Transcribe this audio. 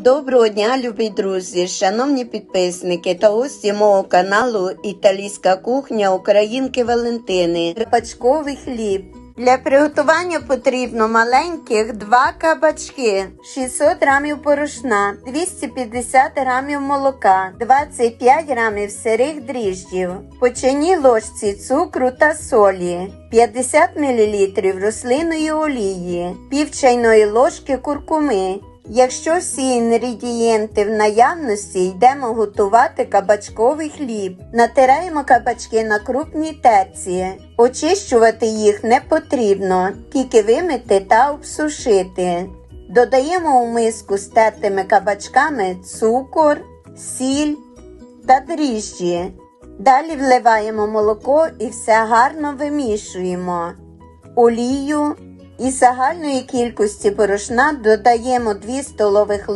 Доброго дня, любі друзі, шановні підписники та гості мого каналу Італійська кухня Українки Валентини. Репачковий хліб. Для приготування потрібно маленьких 2 кабачки, 600 грамів порошна, 250 грамів молока, 25 грамів сирих дріжджів, по ложці цукру та солі, 50 мл рослинної олії, пів чайної ложки куркуми. Якщо всі інгредієнти в наявності, йдемо готувати кабачковий хліб. Натираємо кабачки на крупній терці. Очищувати їх не потрібно, тільки вимити та обсушити. Додаємо у миску з тертими кабачками цукор, сіль та дріжджі. Далі вливаємо молоко і все гарно вимішуємо. Олію із загальної кількості порошна додаємо 2 столових